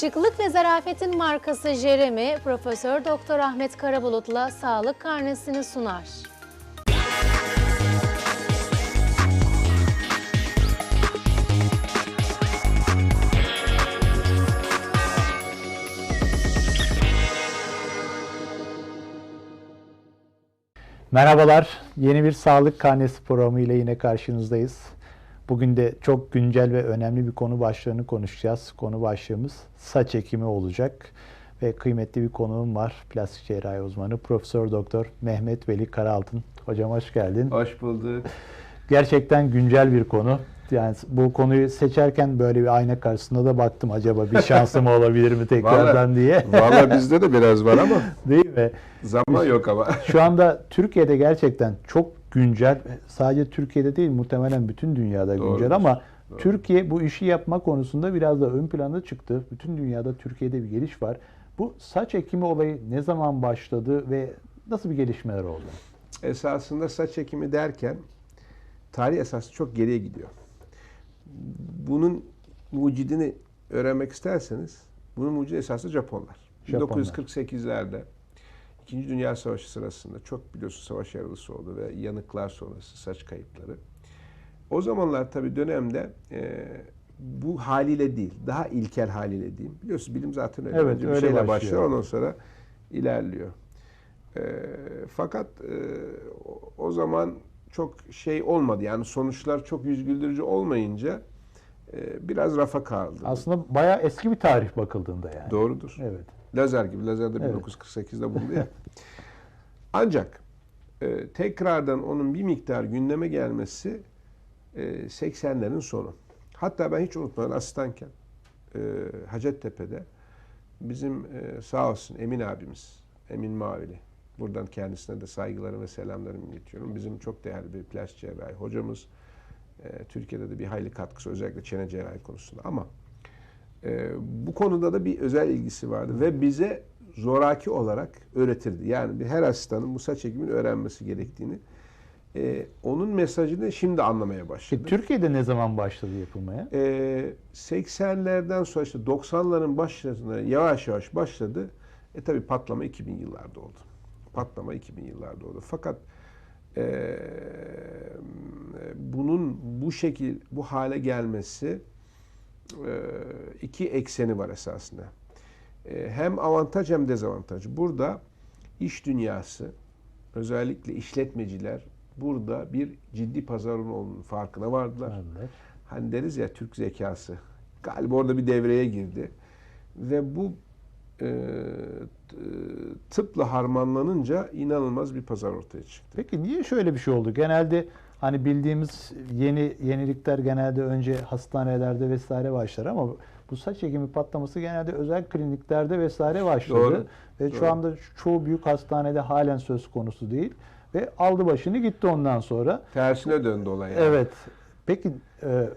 Şıklık ve zarafetin markası Jeremy, Profesör Doktor Ahmet Karabulut'la sağlık karnesini sunar. Merhabalar, yeni bir sağlık karnesi programı ile yine karşınızdayız. Bugün de çok güncel ve önemli bir konu başlığını konuşacağız. Konu başlığımız saç ekimi olacak ve kıymetli bir konuğum var. Plastik cerrahi uzmanı Profesör Doktor Mehmet Veli Karaaltın. Hocam hoş geldin. Hoş bulduk. Gerçekten güncel bir konu. Yani bu konuyu seçerken böyle bir ayna karşısında da baktım acaba bir şansım olabilir mi tekrardan Vallahi- diye. Valla bizde de biraz var ama Değil mi? zaman yok ama. Şu anda Türkiye'de gerçekten çok güncel, sadece Türkiye'de değil muhtemelen bütün dünyada güncel Doğrudur, ama doğru. Türkiye bu işi yapma konusunda biraz da ön plana çıktı. Bütün dünyada Türkiye'de bir geliş var. Bu saç ekimi olayı ne zaman başladı ve nasıl bir gelişmeler oldu? Esasında saç ekimi derken tarih esası çok geriye gidiyor. Bunun mucidini öğrenmek isterseniz bunun mucidi esası Japonlar. Japonlar. 1948'lerde İkinci Dünya Savaşı sırasında çok biliyorsun savaş yaralısı oldu ve yanıklar sonrası saç kayıpları. O zamanlar tabii dönemde e, bu haliyle değil, daha ilkel haliyle diyeyim. Biliyorsun bilim zaten öyle. Evet, bir öyle şeyle başlıyor. başlıyor, ondan sonra ilerliyor. E, fakat e, o- o zaman çok şey olmadı. Yani sonuçlar çok yüz güldürücü olmayınca e, biraz rafa kaldı. Aslında bayağı eski bir tarih bakıldığında yani. Doğrudur. Evet. Lazer gibi. Lazer de Evet. 1948'de bulundu ya. Ancak e, tekrardan onun bir miktar gündeme gelmesi e, 80'lerin sonu. Hatta ben hiç unutmadan asistanken e, Hacettepe'de bizim e, sağ olsun Emin abimiz, Emin Mavili. Buradan kendisine de saygılarımı ve selamlarımı iletiyorum. Bizim çok değerli bir plastik cerrahi hocamız. E, Türkiye'de de bir hayli katkısı özellikle çene cerrahi konusunda. Ama ee, bu konuda da bir özel ilgisi vardı ve bize zoraki olarak öğretirdi. Yani bir her asistanın bu saç ekimini öğrenmesi gerektiğini. Ee, onun mesajını şimdi anlamaya Peki başladık. Türkiye'de ne zaman başladı yapılmaya? Ee, 80'lerden sonra işte 90'ların başlarına yavaş yavaş başladı. E tabi patlama 2000 yıllarda oldu. Patlama 2000 yıllarda oldu. Fakat e, bunun bu şekil, bu hale gelmesi e, iki ekseni var esasında. E, hem avantaj hem dezavantaj. Burada iş dünyası, özellikle işletmeciler burada bir ciddi pazarın olduğunu farkına vardılar. Vardılar. Hani deriz ya Türk zekası. Galiba orada bir devreye girdi. Ve bu e, t- tıpla harmanlanınca inanılmaz bir pazar ortaya çıktı. Peki niye şöyle bir şey oldu? Genelde hani bildiğimiz yeni yenilikler genelde önce hastanelerde vesaire başlar ama bu saç ekimi patlaması genelde özel kliniklerde vesaire başladı. Doğru, Ve doğru. şu anda çoğu büyük hastanede halen söz konusu değil. Ve aldı başını gitti ondan sonra. Tersine döndü olay. yani. Evet. Peki e,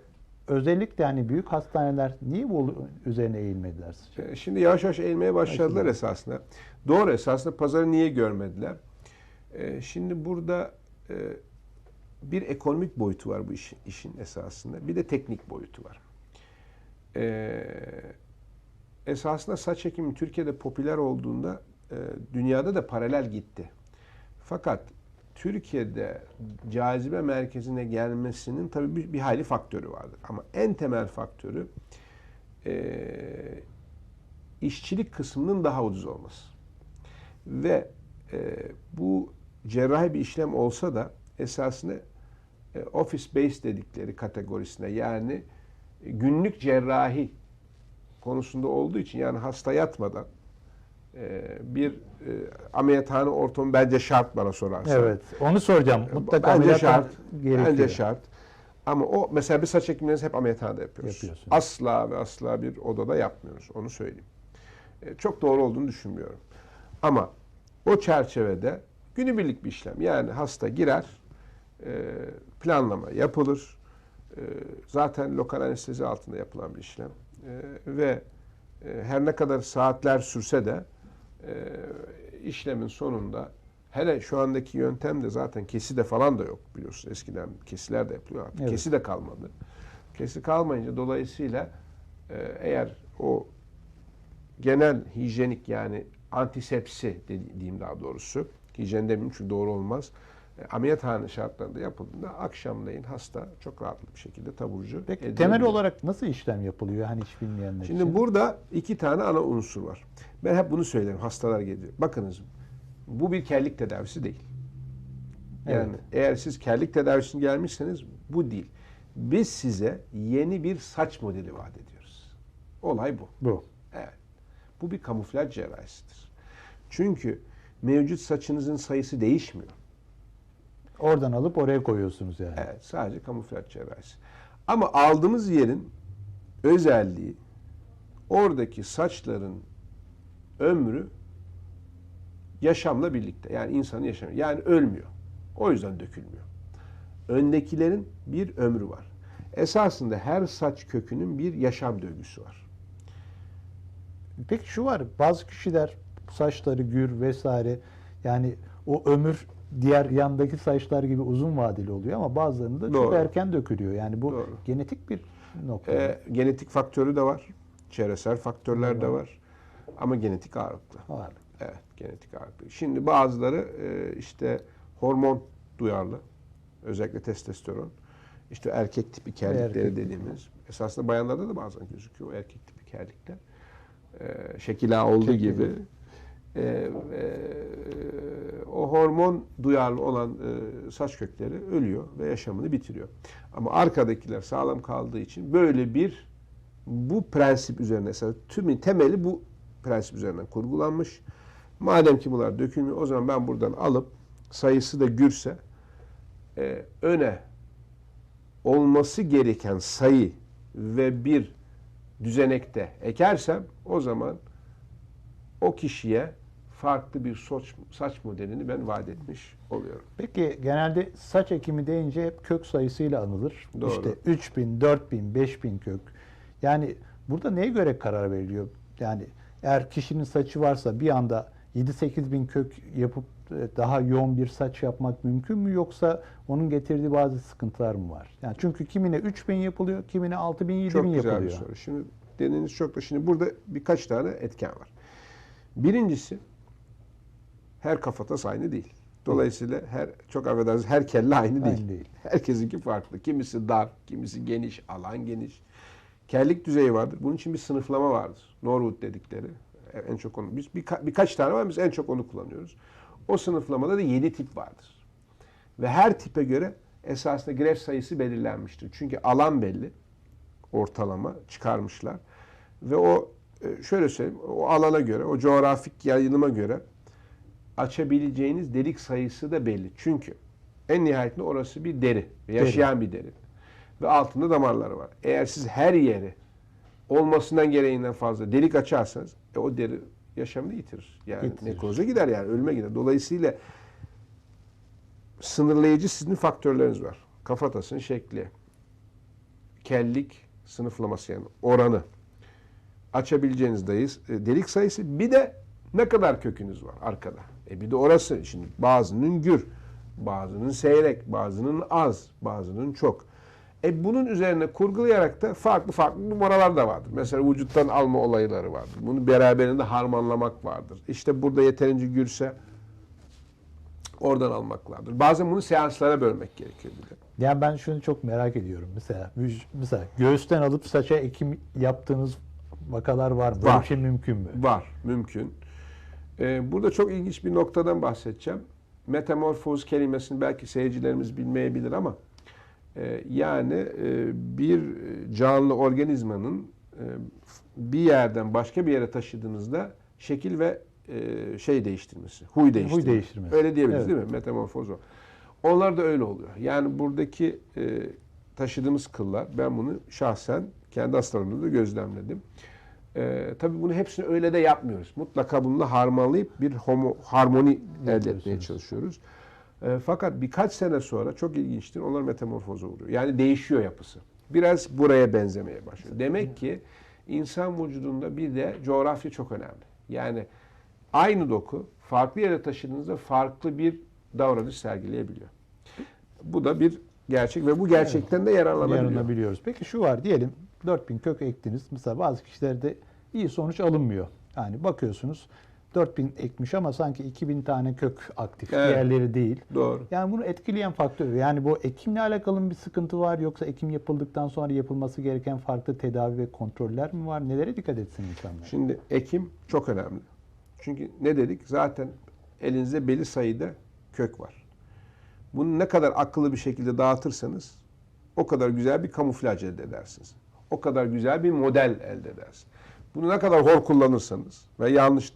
özellikle hani büyük hastaneler niye bu üzerine eğilmediler sizce? E, Şimdi yavaş yavaş eğilmeye başladılar esasında. Doğru esasında pazarı niye görmediler? E, Şimdi burada e, bir ekonomik boyutu var bu işin, işin esasında. Bir de teknik boyutu var. E, Esasında saç ekimi Türkiye'de popüler olduğunda e, dünyada da paralel gitti. Fakat Türkiye'de cazibe merkezine gelmesinin tabii bir, bir hayli faktörü vardır. Ama en temel faktörü e, işçilik kısmının daha ucuz olması. Ve e, bu cerrahi bir işlem olsa da esasında e, office based dedikleri kategorisine yani e, günlük cerrahi konusunda olduğu için yani hasta yatmadan e, bir e, ameliyathane ortamı bence şart bana sorarsan. Evet. Onu soracağım. Mutlaka Bence şart. gerekiyor. Bence şart. Ama o mesela bir saç ekimlerimizi hep ameliyathanede yapıyoruz. Yapıyorsunuz. Asla ve asla bir odada yapmıyoruz. Onu söyleyeyim. E, Çok doğru olduğunu düşünmüyorum. Ama o çerçevede günübirlik bir işlem. Yani hasta girer, e, planlama yapılır. E, Zaten lokal anestezi altında yapılan bir işlem. E, Ve e, her ne kadar saatler sürse de e, işlemin sonunda hele şu andaki yöntem de zaten kesi de falan da yok biliyorsunuz. Eskiden kesiler de yapılıyor artık. Evet. Kesi de kalmadı. Kesi kalmayınca dolayısıyla e, eğer o genel hijyenik yani antisepsi dediğim daha doğrusu. Hijyen demeyeyim çünkü doğru olmaz. Ameliyathane şartlarında yapıldığında akşamleyin hasta çok rahatlı bir şekilde taburcu Peki edilebiliyor. temel olarak nasıl işlem yapılıyor hani hiç bilmeyenler Şimdi için? burada iki tane ana unsur var. Ben hep bunu söylerim hastalar geliyor. Bakınız bu bir kellik tedavisi değil. Yani Evet. eğer siz kellik tedavisine gelmişseniz bu değil. Biz size yeni bir saç modeli vaat ediyoruz. Olay bu. Bu. Evet. Bu bir kamuflaj cerrahisidir. Çünkü mevcut saçınızın sayısı değişmiyor. Oradan alıp oraya koyuyorsunuz yani. Evet, sadece kamuflaj cerrahisi. Ama aldığımız yerin özelliği oradaki saçların ömrü yaşamla birlikte. Yani insanın yaşamı. Yani ölmüyor. O yüzden dökülmüyor. Öndekilerin bir ömrü var. Esasında her saç kökünün bir yaşam döngüsü var. Peki şu var bazı kişiler saçları gür vesaire yani o ömür diğer yandaki saçlar gibi uzun vadeli oluyor ama bazılarında çok Doğru. erken dökülüyor. Yani bu Doğru. genetik bir nokta. Ee, genetik faktörü de var. Çevresel faktörler de var. Ama genetik ağırlıklı. Var. Evet, genetik ağırlıklı. Şimdi bazıları e, işte hormon duyarlı. Özellikle testosteron. İşte erkek tipi kellikleri Erkek. dediğimiz. Esasında bayanlarda da bazen gözüküyor o erkek tipi kellikler. E, şekil ağa olduğu gibi. E, e, o hormon duyarlı olan e, saç kökleri ölüyor ve yaşamını bitiriyor. Ama arkadakiler sağlam kaldığı için böyle bir bu prensip üzerine tümün temeli bu prensip üzerinden kurgulanmış. Madem ki bunlar dökülmüyor o zaman ben buradan alıp sayısı da gürse e, öne olması gereken sayı ve bir düzenekte ekersem o zaman o kişiye farklı bir saç, saç modelini ben vaat etmiş oluyorum. Peki genelde saç ekimi deyince hep kök sayısıyla anılır. Doğru. İşte 3000, 4000, 5000 kök. Yani burada neye göre karar veriliyor? Yani eğer kişinin saçı varsa bir anda 7-8 bin kök yapıp e, daha yoğun bir saç yapmak mümkün mü yoksa onun getirdiği bazı sıkıntılar mı var? Yani çünkü kimine 3000 yapılıyor, kimine 6000, 7000 Çok güzel yapılıyor. bir soru. Şimdi dediğiniz çok da şimdi burada birkaç tane etken var. Birincisi her kafatas aynı değil. Dolayısıyla her çok affedersiniz her kelle aynı değil. Aynı değil. Herkesinki farklı. Kimisi dar, kimisi geniş, alan geniş. Kellik düzeyi vardır. Bunun için bir sınıflama vardır. Norwood dedikleri. En çok onu biz birka- birkaç tane var biz en çok onu kullanıyoruz. O sınıflamada da 7 tip vardır. Ve her tipe göre esasında gref sayısı belirlenmiştir. Çünkü alan belli. Ortalama çıkarmışlar. Ve o e, şöyle söyleyeyim, o alana göre, o coğrafik yayılıma göre açabileceğiniz delik sayısı da belli. Çünkü en nihayetinde orası bir deri, yaşayan bir deri. Ve altında damarları var. Eğer siz her yeri olmasından gereğinden fazla delik açarsanız e, o deri yaşamını yitirir. Yani Yitirir. nekroza gider yani ölüme gider. Dolayısıyla sınırlayıcı sizin faktörleriniz var. Kafatasın şekli, kellik sınıflaması yani oranı, açabileceğiniz dayız, e, delik sayısı bir de ne kadar kökünüz var arkada. E bir de orası şimdi bazının gür, bazının seyrek, bazının az, bazının çok. E bunun üzerine kurgulayarak da farklı farklı numaralar da vardır. Mesela vücuttan alma olayları vardır. Bunu beraberinde harmanlamak vardır. İşte burada yeterince gürse oradan almak vardır. Bazen bunu seanslara bölmek gerekiyor bir de. Yani ben şunu çok merak ediyorum. Mesela mesela göğüsten alıp saça ekim yaptığınız vakalar var mı? Böyle Var. bir şey mümkün mü? Var, mümkün. Ee, burada çok ilginç bir noktadan bahsedeceğim. Metamorfoz kelimesini belki seyircilerimiz bilmeyebilir ama e, yani e, bir canlı organizmanın e, bir yerden başka bir yere taşıdığınızda şekil ve şey değiştirmesi, huy değiştirmesi. değiştirmesi. Öyle diyebiliriz Evet. değil mi? Metamorfoz o. Onlar da öyle oluyor. Yani buradaki taşıdığımız kıllar, ben bunu şahsen kendi hastalarımda da gözlemledim. Ee, tabii bunu hepsini öyle de yapmıyoruz. Mutlaka bununla harmanlayıp bir homo, harmoni elde etmeye çalışıyoruz. Ee, fakat birkaç sene sonra çok ilginçtir. Onlar metamorfoza uğruyor. Yani değişiyor yapısı. Biraz buraya benzemeye başlıyor. Demek ki insan vücudunda bir de coğrafya çok önemli. Yani aynı doku farklı yere taşıdığınızda farklı bir davranış sergileyebiliyor. Bu da bir gerçek ve bu gerçekten de yararlanabiliyor. Yarınabiliyoruz. Peki şu var diyelim 4000 kök ektiniz. Mesela bazı kişilerde iyi sonuç alınmıyor. Yani bakıyorsunuz 4000 ekmiş ama sanki 2000 tane kök aktif. Evet. Diğerleri değil. Doğru. Yani bunu etkileyen faktör. Yani bu ekimle alakalı mı bir sıkıntı var yoksa ekim yapıldıktan sonra yapılması gereken farklı tedavi ve kontroller mi var? Nelere dikkat etsin insanlar? Şimdi ekim çok önemli. Çünkü ne dedik? Zaten elinizde belli sayıda kök var. Bunu ne kadar akıllı bir şekilde dağıtırsanız o kadar güzel bir kamuflaj elde edersiniz. O kadar güzel bir model elde edersiniz. Bunu ne kadar hor kullanırsanız ve yanlış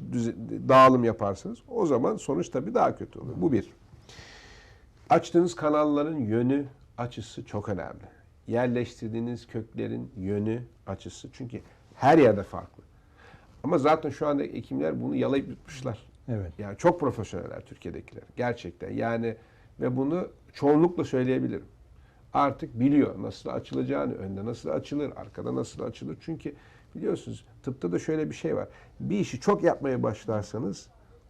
dağılım yaparsanız o zaman sonuç tabii daha kötü olur. Bu bir. Açtığınız kanalların yönü, açısı çok önemli. Yerleştirdiğiniz köklerin yönü, açısı. Çünkü her yerde farklı. Ama zaten şu anda ekimler bunu yalayıp yutmuşlar. Evet. Yani çok profesyoneller Türkiye'dekiler. Gerçekten. Yani ve bunu çoğunlukla söyleyebilirim. Artık biliyor nasıl açılacağını, önde nasıl açılır, arkada nasıl açılır. Çünkü biliyorsunuz tıpta da şöyle bir şey var. Bir işi çok yapmaya başlarsanız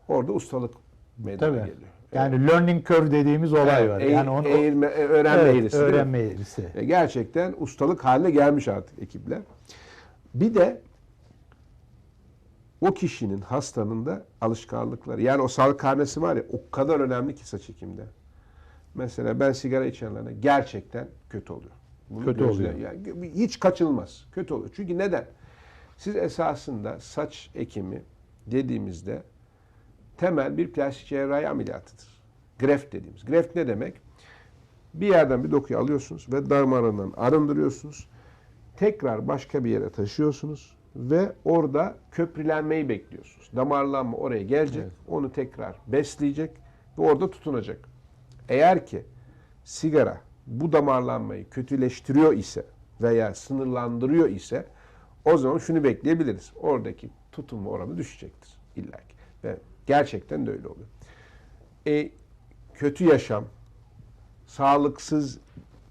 orada ustalık meydana Tabii. geliyor. Yani learning curve dediğimiz olay Evet, var. eğ- Yani onu eğilme, e, öğrenme Evet, eğrisi. öğrenme eğrisi. E, Gerçekten ustalık haline gelmiş artık ekipler. Bir de o kişinin, hastanın da alışkanlıkları. Yani o sağlık karnesi var ya o kadar önemli ki saç ekimde. Mesela ben sigara içenlerine gerçekten kötü oluyor. Bunu Kötü oluyor. Yani hiç kaçınılmaz. Kötü oluyor. Çünkü neden? Siz esasında saç ekimi dediğimizde temel bir plastik cerrahi ameliyatıdır. Greft dediğimiz. Greft ne demek? Bir yerden bir dokuyu alıyorsunuz ve damarından arındırıyorsunuz. Tekrar başka bir yere taşıyorsunuz ve orada köprülenmeyi bekliyorsunuz. Damarlanma oraya gelecek, Evet. onu tekrar besleyecek ve orada tutunacak. Eğer ki sigara bu damarlanmayı kötüleştiriyor ise veya sınırlandırıyor ise o zaman şunu bekleyebiliriz. Oradaki tutunma oranı düşecektir illaki. Ve gerçekten de öyle oluyor. E, kötü yaşam, sağlıksız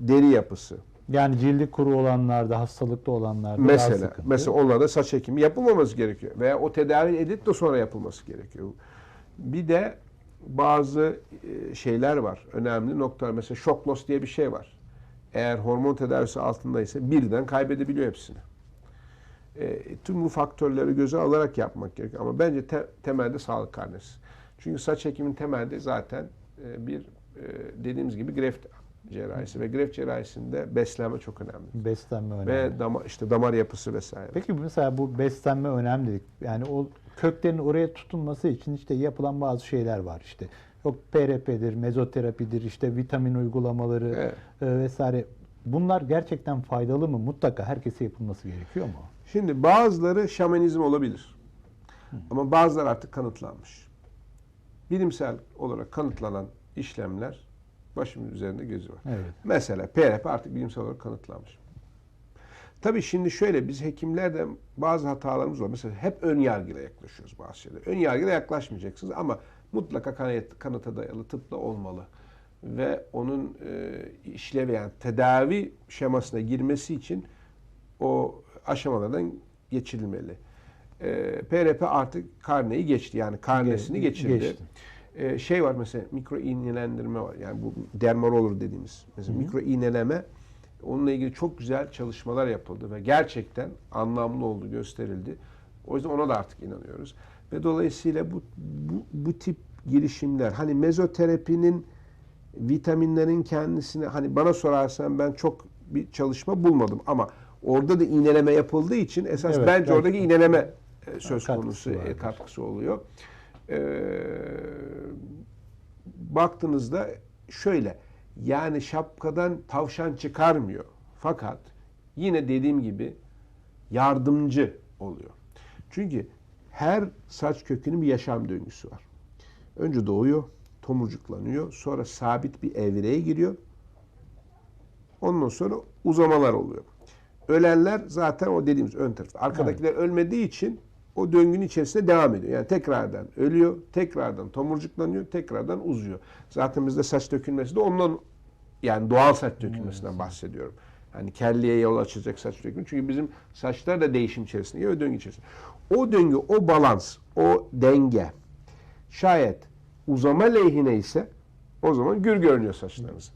deri yapısı, Yani cildi kuru olanlarda, hastalıklı olanlarda daha mesela sıkıntı. mesela onlarda saç ekimi yapılmaması gerekiyor veya o tedavi edip de sonra yapılması gerekiyor. Bir de bazı e, şeyler var. Önemli noktalar. Mesela shock loss diye bir şey var. Eğer hormon tedavisi altındaysa birden kaybedebiliyor hepsini. E, tüm bu faktörleri göze alarak yapmak gerekiyor. Ama bence te- temelde sağlık karnesi. Çünkü saç ekimin temelde zaten e, bir e, dediğimiz gibi greft cerrahisi ve greft cerrahisinde beslenme çok önemli. beslenme önemli. Ve damar, işte damar yapısı vesaire. Peki mesela bu beslenme önemli dedik. Yani o köklerin oraya tutunması için işte yapılan bazı şeyler var işte. Yok PRP'dir, mezoterapidir, işte vitamin uygulamaları Evet. e, vesaire. Bunlar gerçekten faydalı mı? Mutlaka herkese yapılması gerekiyor mu? Şimdi bazıları şamanizm olabilir. Ama bazıları artık kanıtlanmış. Bilimsel olarak kanıtlanan işlemler başımın üzerinde gözü var. Evet. Mesela PRP artık bilimsel olarak kanıtlanmış. Tabii şimdi şöyle biz hekimlerde bazı hatalarımız var. Mesela hep ön yargıyla yaklaşıyoruz bazı şeylere. Ön yargıyla yaklaşmayacaksınız ama mutlaka kanıt, kanıta dayalı tıpla olmalı. Ve onun e, işleveyen tedavi şemasına girmesi için o aşamalardan geçirilmeli. E, PRP artık karneyi geçti. Yani karnesini Ge- geçirdi. geçti. E, şey var mesela mikro iğnelendirme var. Yani bu dermaroller dediğimiz. Mesela mikro iğneleme onunla ilgili çok güzel çalışmalar yapıldı ve gerçekten anlamlı oldu, gösterildi. O yüzden ona da artık inanıyoruz. Ve dolayısıyla bu bu, bu tip girişimler hani mezoterapinin vitaminlerin kendisine hani bana sorarsan ben çok bir çalışma bulmadım ama orada da iğneleme yapıldığı için esas Evet, bence oradaki belki- iğneleme e, söz Katkısı konusu e, vardır. katkısı oluyor. Ee, baktığınızda şöyle yani şapkadan tavşan çıkarmıyor. Fakat yine dediğim gibi yardımcı oluyor. Çünkü her saç kökünün bir yaşam döngüsü var. Önce doğuyor, tomurcuklanıyor, sonra sabit bir evreye giriyor. Ondan sonra uzamalar oluyor. Ölenler zaten o dediğimiz ön tarafta. Arkadakiler ölmediği için o döngünün içerisinde devam ediyor. Yani tekrardan ölüyor, tekrardan tomurcuklanıyor, tekrardan uzuyor. Zaten bizde saç dökülmesi de ondan yani doğal saç dökülmesinden bahsediyorum. Yani kelleye yol açacak saç dökümü. Çünkü bizim saçlar da değişim içerisinde, ya o döngü içerisinde. O döngü, o balans, o denge şayet uzama lehine ise o zaman gür görünüyor saçlarınız.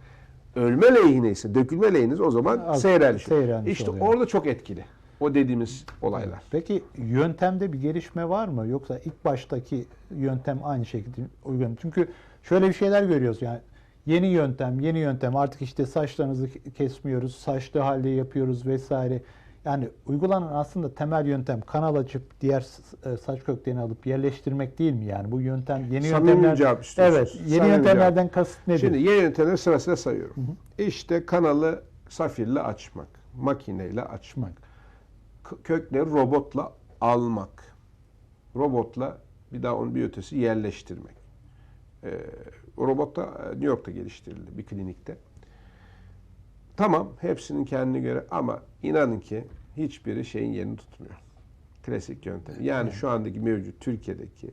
Ölme lehine ise, dökülme lehiniz o zaman seyrelmiş İşte oluyor. orada çok etkili. O dediğimiz olaylar. Peki yöntemde bir gelişme var mı? Yoksa ilk baştaki yöntem aynı şekilde uygun? Çünkü şöyle bir şeyler görüyoruz yani yeni yöntem, yeni yöntem artık işte saçlarınızı kesmiyoruz, saçlı halde yapıyoruz vesaire. Yani uygulanan aslında temel yöntem kanal açıp diğer e, saç köklerini alıp yerleştirmek değil mi yani? Bu yöntem yeni Samimi yöntemler. cevap. Evet, yeni Samimi yöntemlerden kasıt nedir? Şimdi yeni yöntemleri sırasıyla sayıyorum. İşte kanalı safirle açmak, makineyle açmak, k- kökleri robotla almak, robotla bir daha onun bir ötesi yerleştirmek. Ee, o robot da e, New York'ta geliştirildi bir klinikte. Tamam hepsinin kendine göre ama inanın ki hiçbiri şeyin yerini tutmuyor. Klasik yöntem. Yani şu andaki mevcut Türkiye'deki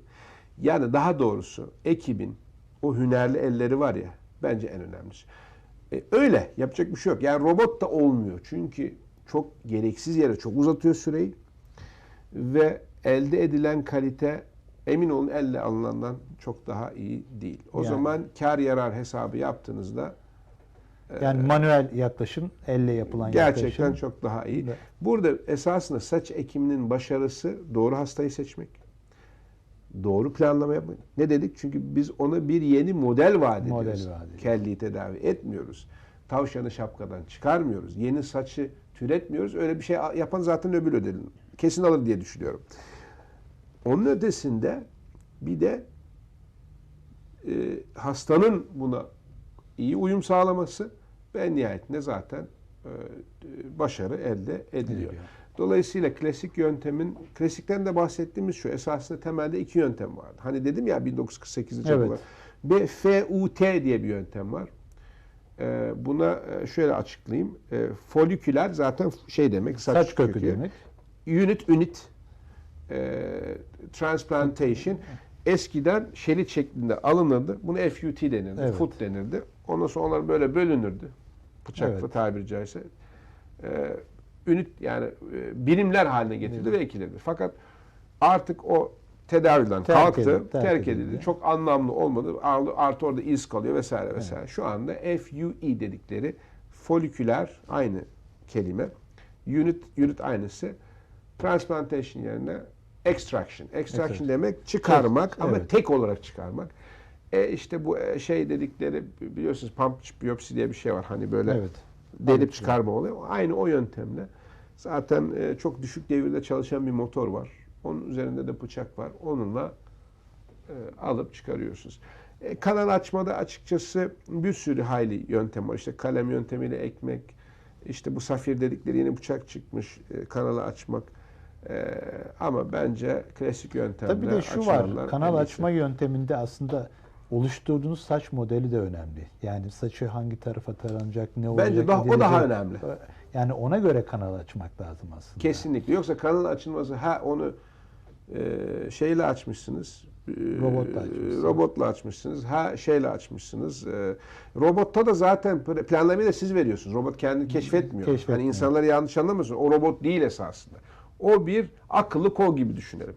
yani daha doğrusu ekibin o hünerli elleri var ya bence en önemlisi. E, öyle yapacak bir şey yok. Yani robot da olmuyor. Çünkü çok gereksiz yere çok uzatıyor süreyi ve elde edilen kalite emin olun elle alınandan çok daha iyi değil. O Yani. zaman kar yarar hesabı yaptığınızda yani manuel yaklaşım, elle yapılan Gerçekten yaklaşım. çok daha iyi. Ve- Burada esasında saç ekiminin başarısı doğru hastayı seçmek. Doğru planlama yapmak. Ne dedik? Çünkü biz ona bir yeni model vaat Model ediyoruz. vaat ediyoruz. Kelliyi tedavi etmiyoruz. Tavşanı şapkadan çıkarmıyoruz. Yeni saçı türetmiyoruz. Öyle bir şey yapan zaten öbür ödelin. Kesin alır diye düşünüyorum. Onun ötesinde bir de e, hastanın buna iyi uyum sağlaması ve nihayetinde zaten e, başarı elde ediliyor. Dolayısıyla klasik yöntemin, klasikten de bahsettiğimiz şu, esasında temelde iki yöntem vardı. Hani dedim ya 1948'de Evet. evet. Bir FUT diye bir yöntem var. E, buna e, şöyle açıklayayım. E, foliküler zaten şey demek, saç, Saç kökü kökü. demek. Unit unit e, transplantation eskiden şerit şeklinde alınırdı. Bunu FUT denirdi. Evet. Foot denirdi. Ondan sonra onlar böyle bölünürdü. Bıçakla Evet. tabiri caizse. E, ünit yani e, birimler haline getirildi ve ekilirdi. Fakat artık o tedaviden Terk kalktı, edildi, terk terk, edildi. edildi. Çok anlamlı olmadı. Artı orada iz kalıyor vesaire vesaire. Şu anda FUE dedikleri foliküler aynı kelime. Unit unit aynısı. Transplantation yerine extraction. Extraction Extraction. demek çıkarmak Tek, ama evet. tek olarak çıkarmak. E işte bu e, şey dedikleri biliyorsunuz pump biyopsi diye bir şey var. Hani böyle Evet. delip çıkarma oluyor. Aynı o yöntemle. Zaten e, çok düşük devirde çalışan bir motor var. Onun üzerinde de bıçak var. Onunla e, alıp çıkarıyorsunuz. E, kanal açmada açıkçası bir sürü hayli yöntem var. İşte kalem yöntemiyle ekmek, işte bu safir dedikleri yeni bıçak çıkmış, e, kanalı açmak. E, ama bence klasik yöntemle Tabii de şu var. Kanal açma yönteminde aslında oluşturduğunuz saç modeli de önemli. Yani saçı hangi tarafa taranacak, ne olacak? Bence daha, o daha önemli. Yani ona göre kanal açmak lazım aslında. Kesinlikle. Yoksa kanal açılması ha onu e, şeyle açmışsınız. e, Robotla açmışsınız. Robotla açmışsınız. Ha şeyle açmışsınız. E, robotta da zaten planlamayı da siz veriyorsunuz. Robot kendini keşfetmiyor. Keşfetmiyor. Hani insanları yanlış anlamasın. O robot değil esasında. O bir akıllı kol gibi düşünelim.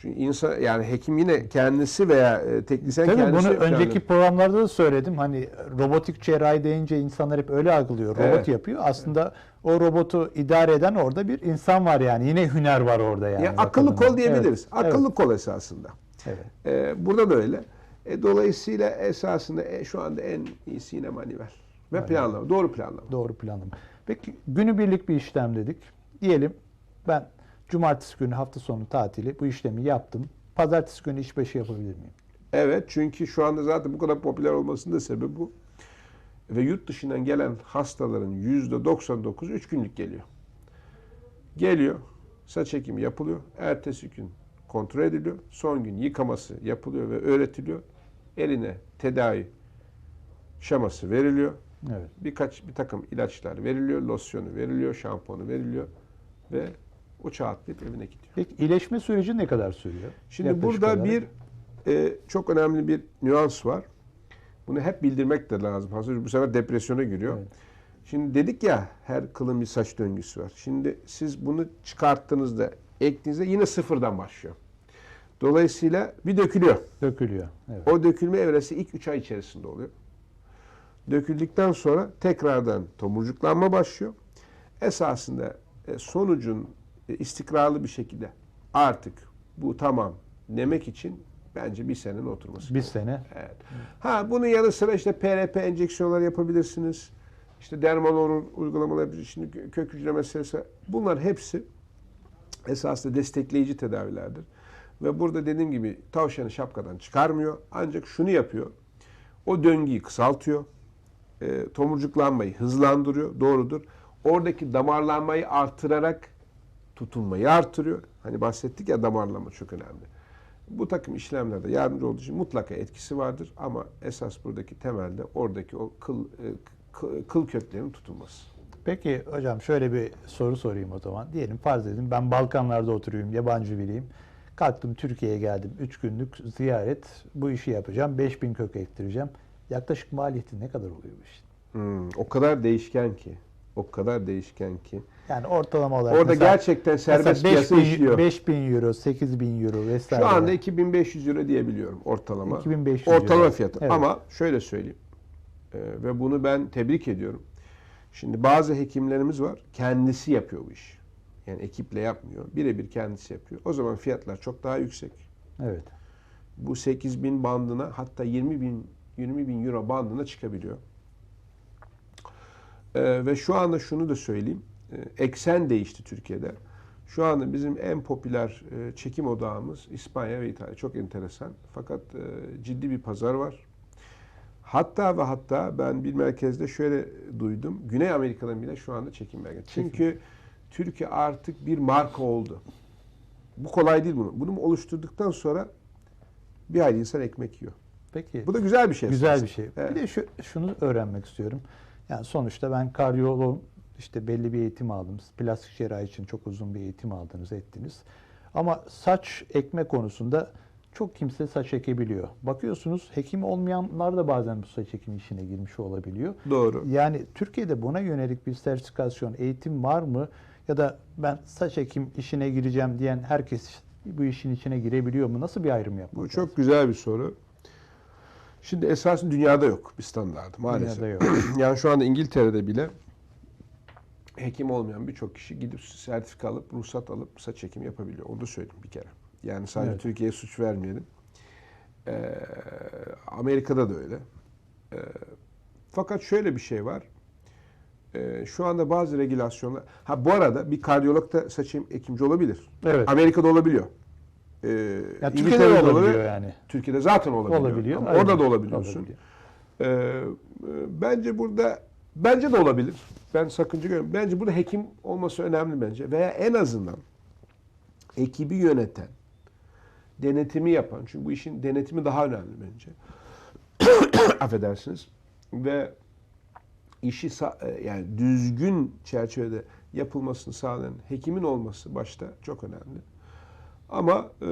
Çünkü insan yani hekim yine kendisi veya e, teknisyen Tabii kendisi bunu önceki planlıyor. programlarda da söyledim. Hani robotik cerrahi deyince insanlar hep öyle algılıyor. Robot Evet. yapıyor. Aslında o robotu idare eden orada bir insan var yani. Yine hüner var orada yani. ya akıllı kol diyebiliriz. Evet, Akıllı kol esasında. Evet. Ee, burada da öyle. E, dolayısıyla esasında e, şu anda en iyisi yine manivel. Ve planlama. Doğru planlama. evet. Doğru planlama. Peki günübirlik bir işlem dedik. Diyelim ben cumartesi günü hafta sonu tatili bu işlemi yaptım. Pazartesi günü iş başı yapabilir miyim? Evet çünkü şu anda zaten bu kadar popüler olmasının da sebebi bu. Ve yurt dışından gelen hastaların %99'u 3 günlük geliyor. Geliyor, saç ekimi yapılıyor. Ertesi gün kontrol ediliyor. Son gün yıkaması yapılıyor ve öğretiliyor. Eline tedavi şeması veriliyor. Evet. birkaç bir takım ilaçlar veriliyor, losyonu veriliyor, şampuanı veriliyor ve uçağa atlayıp evine gidiyor. Peki iyileşme süreci ne kadar sürüyor? Şimdi Yaklaşık burada olarak. bir e, çok önemli bir nüans var. Bunu hep bildirmek de lazım. Hazır bu sefer depresyona giriyor. Evet. Şimdi dedik ya her kılın bir saç döngüsü var. Şimdi siz bunu çıkarttığınızda, ektiğinizde yine sıfırdan başlıyor. Dolayısıyla bir dökülüyor. dökülüyor. Evet. O dökülme evresi ilk 3 ay içerisinde oluyor. Döküldükten sonra tekrardan tomurcuklanma başlıyor. Esasında e, sonucun istikrarlı bir şekilde artık bu tamam demek için bence bir senenin oturması. Bir sene. Evet. Ha bunun yanı sıra işte PRP enjeksiyonlar yapabilirsiniz. İşte dermalon uygulamalar yapabilirsiniz. Şimdi kö- kök hücre meselesi. Bunlar hepsi esasında destekleyici tedavilerdir. Ve burada dediğim gibi tavşanı şapkadan çıkarmıyor. Ancak şunu yapıyor. O döngüyü kısaltıyor. E, tomurcuklanmayı hızlandırıyor. Doğrudur. Oradaki damarlanmayı artırarak tutulmayı artırıyor. Hani bahsettik ya damarlama çok önemli. Bu takım işlemlerde yardımcı olduğu için mutlaka etkisi vardır ama esas buradaki temelde oradaki o kıl, e, kı- kıl köklerinin tutulması. Peki hocam şöyle bir soru sorayım o zaman. Diyelim farz edin ben Balkanlarda oturuyorum, yabancı biriyim. Kalktım Türkiye'ye geldim. 3 günlük ziyaret. Bu işi yapacağım. 5000 kök ektireceğim. Yaklaşık maliyeti ne kadar oluyor bu işin? Hmm, o kadar değişken ki. O kadar değişken ki. Yani ortalama olarak Orada mesela- gerçekten serbest piyasa 5000 işliyor. 5000 euro, 8000 euro vesaire. Şu anda 2500 euro diyebiliyorum ortalama. 2500 ortalama euro. fiyatı. Evet. Ama şöyle söyleyeyim. Ee, ve bunu ben tebrik ediyorum. Şimdi bazı hekimlerimiz var. Kendisi yapıyor bu işi. Yani ekiple yapmıyor. Birebir kendisi yapıyor. O zaman fiyatlar çok daha yüksek. Evet. Bu 8000 bandına hatta 20 bin 20 bin euro bandına çıkabiliyor. Ee, ve şu anda şunu da söyleyeyim. Ee, eksen değişti Türkiye'de. Şu anda bizim en popüler e, çekim odağımız İspanya ve İtalya. Çok enteresan. Fakat e, ciddi bir pazar var. Hatta ve hatta ben bir merkezde şöyle duydum. Güney Amerika'dan bile şu anda çekim merkezi. Çünkü Türkiye artık bir marka oldu. Bu kolay değil bunu. Bunu oluşturduktan sonra bir hayli insan ekmek yiyor. Peki. Bu da güzel bir şey. Güzel esasında. bir şey. Evet. Bir de şu, şunu öğrenmek istiyorum. Yani sonuçta ben kardiyoloğum. işte belli bir eğitim aldım. Plastik cerrahi için çok uzun bir eğitim aldınız, ettiniz. Ama saç ekme konusunda çok kimse saç ekebiliyor. Bakıyorsunuz hekim olmayanlar da bazen bu saç ekimi işine girmiş olabiliyor. Doğru. Yani Türkiye'de buna yönelik bir sertifikasyon, eğitim var mı? Ya da ben saç ekim işine gireceğim diyen herkes bu işin içine girebiliyor mu? Nasıl bir ayrım yapmak Bu lazım? çok güzel bir soru. Şimdi esasında dünyada yok bir standart maalesef. Dünyada yok. yani şu anda İngiltere'de bile hekim olmayan birçok kişi gidip sertifika alıp ruhsat alıp saç ekimi yapabiliyor. Onu da söyleyeyim bir kere. Yani sadece Evet. Türkiye'ye suç vermeyelim. Ee, Amerika'da da öyle. Ee, fakat şöyle bir şey var. Ee, şu anda bazı regülasyonlar... Ha bu arada bir kardiyolog da saç ekimci olabilir. Evet. Amerika'da olabiliyor. Ee, Ya Türkiye'de de olabiliyor yani. Türkiye'de zaten olabiliyor. Olabiliyor. Ama aynen. orada da olabiliyorsun. Olabiliyor. Ee, e, bence burada bence de olabilir. Ben sakınca görmüyorum. Bence burada hekim olması önemli bence. Veya en azından ekibi yöneten, denetimi yapan. Çünkü bu işin denetimi daha önemli bence. Affedersiniz. Ve işi e, yani düzgün çerçevede yapılmasını sağlayan hekimin olması başta çok önemli. Ama e,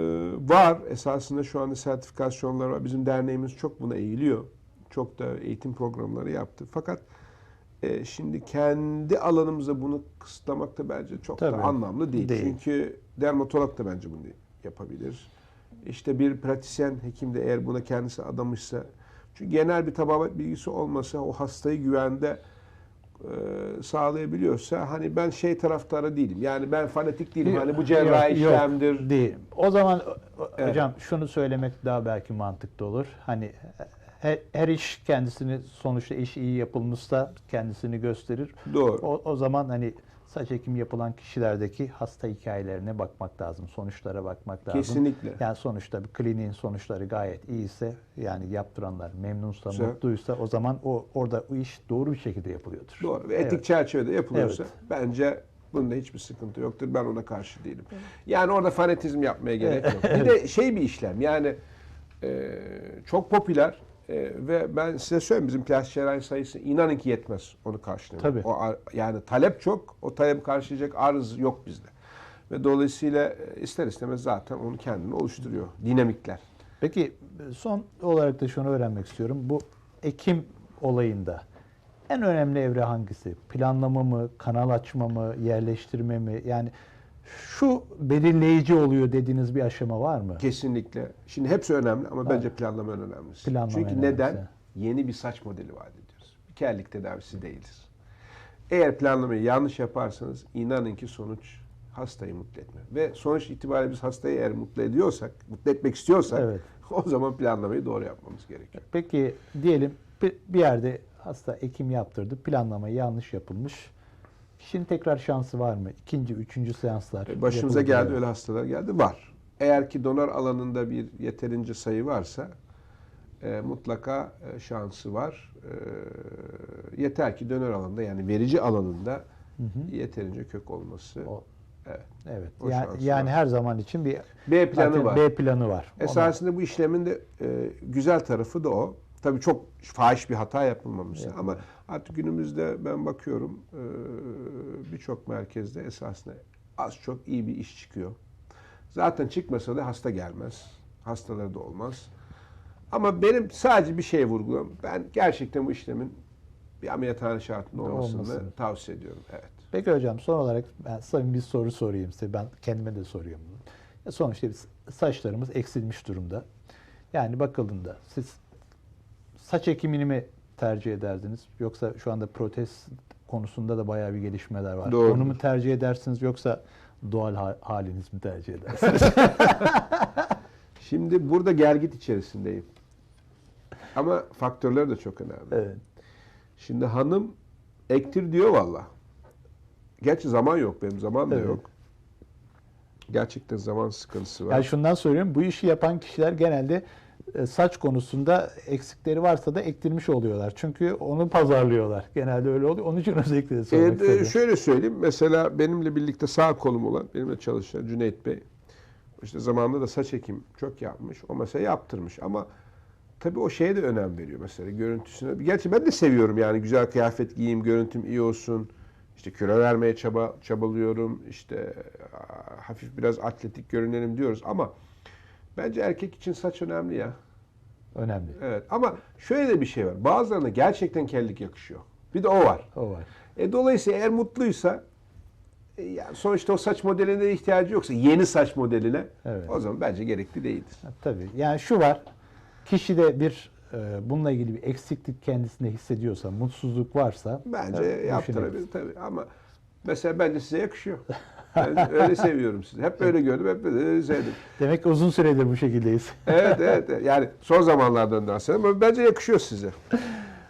var esasında şu anda sertifikasyonlar var. Bizim derneğimiz çok buna eğiliyor. Çok da eğitim programları yaptı. Fakat e, şimdi kendi alanımıza bunu kısıtlamak da bence çok Tabii. da anlamlı değil. Değil. Çünkü dermatolog da bence bunu yapabilir. İşte bir pratisyen hekim de eğer buna kendisi adamışsa çünkü genel bir tababat bilgisi olmasa o hastayı güvende e, sağlayabiliyorsa hani ben şey taraftarı değilim. Yani ben fanatik değilim. Hani bu cerrahi Yok, yok, işlemdir. değil. O zaman Evet. hocam şunu söylemek daha belki mantıklı olur. Hani her, her iş kendisini sonuçta iş iyi yapılmışsa kendisini gösterir. Doğru. O, o zaman hani saç ekimi yapılan kişilerdeki hasta hikayelerine bakmak lazım. Sonuçlara bakmak lazım. Kesinlikle. Yani sonuçta bir kliniğin sonuçları gayet iyiyse yani yaptıranlar memnunsa, Güzel. mutluysa o zaman o orada o iş doğru bir şekilde yapılıyordur. Doğru. Ve etik Evet. çerçevede yapılıyorsa Evet. bence bunda hiçbir sıkıntı yoktur. Ben ona karşı değilim. Yani orada fanatizm yapmaya gerek yok. Bir de şey bir işlem yani e, çok popüler e, ve ben size söyleyeyim bizim plastik cerrahi sayısı inanın ki yetmez onu karşılamaya. Tabii. O, yani talep çok, o talebi karşılayacak arz yok bizde. Ve dolayısıyla e, ister istemez zaten onu kendini oluşturuyor. Dinamikler. Peki son olarak da şunu öğrenmek istiyorum. Bu ekim olayında en önemli evre hangisi? Planlama mı, kanal açma mı, yerleştirme mi? Yani şu belirleyici oluyor dediğiniz bir aşama var mı? Kesinlikle. Şimdi hepsi önemli ama bence planlama en önemlisi. Planlama Çünkü en neden? önemlisi. Yeni bir saç modeli vaat ediyoruz. Bir kellik tedavisi değiliz. Eğer planlamayı yanlış yaparsanız inanın ki sonuç hastayı mutlu etme. Ve sonuç itibariyle biz hastayı eğer mutlu ediyorsak, mutlu etmek istiyorsak Evet. o zaman planlamayı doğru yapmamız gerekiyor. Peki diyelim bir yerde hasta ekim yaptırdı. Planlamayı yanlış yapılmış. Kişinin tekrar şansı var mı? İkinci, üçüncü seanslar. E, Başımıza geldi öyle hastalar geldi. Var. Eğer ki donör alanında bir yeterince sayı varsa e, mutlaka e, şansı var. E, yeter ki donör alanında yani verici alanında yeterince kök olması. O- Evet. Evet. O yani, yani var. her zaman için bir B planı var. B planı var. Ona- Esasında bu işlemin de e, güzel tarafı da o. Tabii çok fahiş bir hata yapılmamış ama artık günümüzde ben bakıyorum e, birçok merkezde esasında az çok iyi bir iş çıkıyor. Zaten çıkmasa da hasta gelmez. Hastaları da olmaz. Ama benim sadece bir şey vurgulam. Ben gerçekten bu işlemin bir ameliyathane şartında olmasını Olmasını. tavsiye ediyorum. Evet. Peki hocam son olarak ben samimi bir soru sorayım size. Ben kendime de soruyorum bunu. Ya sonuçta biz saçlarımız eksilmiş durumda. Yani bakıldığında siz saç ekimini mi tercih ederdiniz? Yoksa şu anda protez konusunda da bayağı bir gelişmeler var. Doğrudur. Onu mu tercih edersiniz yoksa doğal ha- haliniz mi tercih edersiniz? Şimdi burada gelgit içerisindeyim. Ama faktörler de çok önemli. evet. Şimdi hanım ektir diyor valla. Gerçi zaman yok benim zaman da Evet. yok. Gerçekten zaman sıkıntısı var. Yani şundan söylüyorum. Bu işi yapan kişiler genelde saç konusunda eksikleri varsa da ektirmiş oluyorlar. Çünkü onu pazarlıyorlar. Genelde öyle oluyor. Onun için özellikle de sormak de- istedim. şöyle söyleyeyim. Mesela benimle birlikte sağ kolum olan, benimle çalışan Cüneyt Bey. işte zamanında da saç ekim çok yapmış. O mesela yaptırmış ama tabii o şeye de önem veriyor mesela görüntüsüne. Gerçi ben de seviyorum yani güzel kıyafet giyeyim, görüntüm iyi olsun. İşte kilo vermeye çaba çabalıyorum. İşte hafif biraz atletik görünelim diyoruz ama bence erkek için saç önemli ya. Önemli. Evet ama şöyle de bir şey var. Bazılarına gerçekten kellik yakışıyor. Bir de o var. O var. E, dolayısıyla eğer mutluysa e, yani sonuçta o saç modeline ihtiyacı yoksa yeni saç modeline Evet. o zaman bence gerekli değildir. Ha, Tabii. Yani şu var. Kişide bir e, bununla ilgili bir eksiklik kendisinde hissediyorsa, mutsuzluk varsa Bence yaptırabilir tabii ama mesela bence size yakışıyor. Ben öyle seviyorum sizi. Hep böyle gördüm, hep böyle sevdim. Demek ki uzun süredir bu şekildeyiz. Evet, evet. Yani son zamanlardan bahsediyorum ama bence yakışıyor size.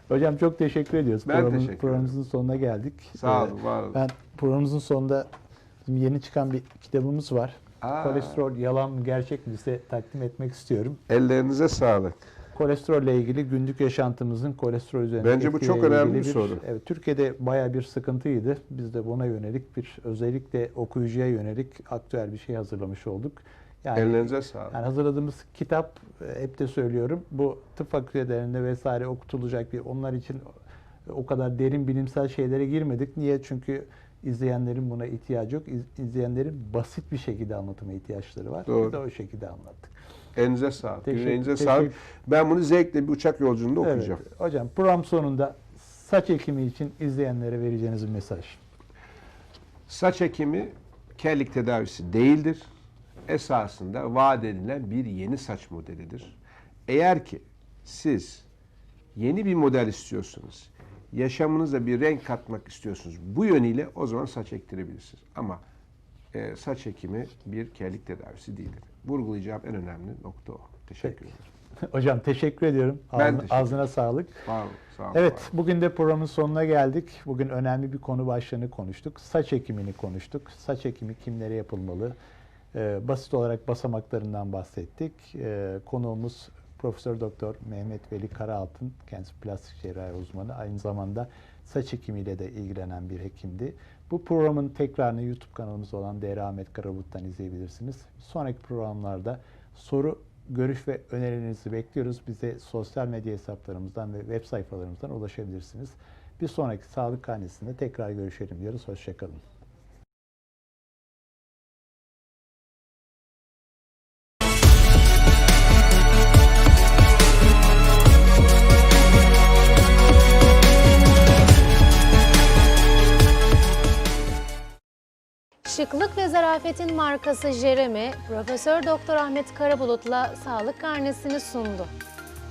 Hocam çok teşekkür ediyoruz. Ben Programımız- teşekkür ederim. Programımızın sonuna geldik. Sağ Ee, olun, var olun. Ben programımızın sonunda bizim yeni çıkan bir kitabımız var. Aa. Kolesterol yalan mı gerçek mi size takdim etmek istiyorum. Ellerinize sağlık. Kolesterolle ilgili günlük yaşantımızın kolesterol üzerinde Bence bu çok önemli ilgili bir soru. Evet, Türkiye'de bayağı bir sıkıntıydı. Biz de buna yönelik bir özellikle okuyucuya yönelik aktüel bir şey hazırlamış olduk. Yani, Ellerinize sağlık. yani hazırladığımız kitap e, hep de söylüyorum. Bu tıp fakültelerinde vesaire okutulacak bir onlar için o kadar derin bilimsel şeylere girmedik. Niye? Çünkü izleyenlerin buna ihtiyacı yok. İz- İzleyenlerin basit bir şekilde anlatıma ihtiyaçları var. Doğru. Biz de o şekilde anlattık. Elinize sağlık. Teşekkür- Yüreğinize teşekkür- sağlık. Ben bunu zevkle bir uçak yolculuğunda Evet. okuyacağım. Hocam program sonunda saç ekimi için izleyenlere vereceğiniz bir mesaj. Saç ekimi kellik tedavisi değildir. Esasında vaat edilen bir yeni saç modelidir. Eğer ki siz yeni bir model istiyorsunuz, yaşamınıza bir renk katmak istiyorsunuz, bu yönüyle o zaman saç ektirebilirsiniz. Ama e, saç ekimi bir kellik tedavisi değildir. Vurgulayacağım en önemli nokta o. Teşekkür ederim. Hocam teşekkür ediyorum. Ben Ağzına, teşekkür ağzına sağlık. Sağ olun. Sağ olun. Evet, var bugün de programın sonuna geldik. Bugün önemli bir konu başlığını konuştuk. Saç ekimini konuştuk. Saç ekimi kimlere yapılmalı? Ee, basit olarak basamaklarından bahsettik. Ee, konuğumuz Profesör Doktor Mehmet Veli Karaaltın, kendisi plastik cerrahi uzmanı. Aynı zamanda saç ekimiyle de ilgilenen bir hekimdi. Bu programın tekrarını YouTube kanalımız olan DR Ahmet Karabut'tan izleyebilirsiniz. Sonraki programlarda soru, görüş ve önerilerinizi bekliyoruz. Bize sosyal medya hesaplarımızdan ve web sayfalarımızdan ulaşabilirsiniz. Bir sonraki Sağlık Karnesi'nde tekrar görüşelim diyoruz. Hoşçakalın. Şıklık ve zarafetin markası Jeremy, Profesör Doktor Ahmet Karabulut'la sağlık karnesini sundu.